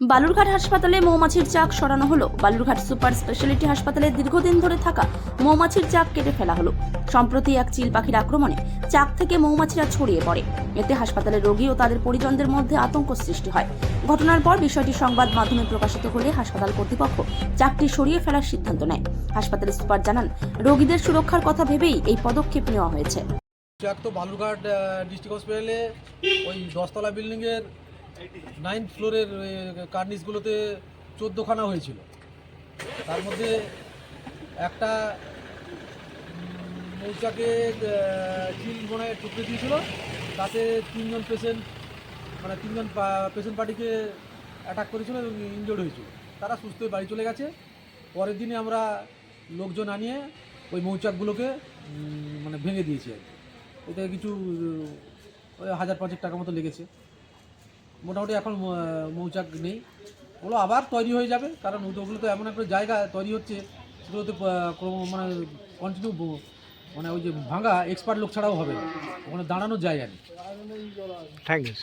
বালুরঘাট হাসপাতালে মৌমাছির চাক সরানো হলো। বালুরঘাট সুপার স্পেশালিটি হাসপাতালে দীর্ঘদিন ধরে থাকা মৌমাছির চাক কেটে ফেলা হলো। সম্প্রতি এক চিল পাখির আক্রমণে চাক থেকে মৌমাছিরা ছড়িয়ে পড়ে। এতে হাসপাতালের রোগী ও তাদের পরিজনদের মধ্যে আতঙ্ক সৃষ্টি হয়। ঘটনার পর বিষয়টি সংবাদ মাধ্যমে প্রকাশিত হলে হাসপাতাল কর্তৃপক্ষ চাকটি সরিয়ে ফেলার সিদ্ধান্ত নেয়। হাসপাতালের সুপার জানান, রোগীদের সুরক্ষার কথা ভেবেই এই পদক্ষেপ নেওয়া হয়েছে। চাক তো বালুরঘাট ডিস্ট্রিক্ট হসপিটালে ওই দশতলা বিল্ডিংয়ের নাইন্থ ফ্লোরের কার্নিসগুলোতে চোদ্দোখানা হয়েছিল। তার মধ্যে একটা মৌচাকে চিল মনে টুকরে দিয়েছিল। তাতে তিনজন পেশেন্ট মানে তিনজন পেশেন্ট পার্টিকে অ্যাটাক করেছিল এবং ইনজোর্ড হয়েছিল। তারা সুস্থ হয়ে বাড়ি চলে গেছে। পরের দিনে আমরা লোকজন আনিয়ে ওই মৌচাকগুলোকে মানে ভেঙে দিয়েছি আর কি। এতে কিছু ওই হাজার পাঁচেক টাকা মতো লেগেছে। মোটামুটি এখন মৌচাক নেই। ওগুলো আবার তৈরি হয়ে যাবে, কারণ ওগুলো তো এমন একটা জায়গা তৈরি হচ্ছে সেগুলোতে মানে কন্টিনিউ মানে ওই যে ভাঙা এক্সপার্ট লোক ছাড়াও হবে। ওখানে দাঁড়ানো জায়গা নেই। Thank you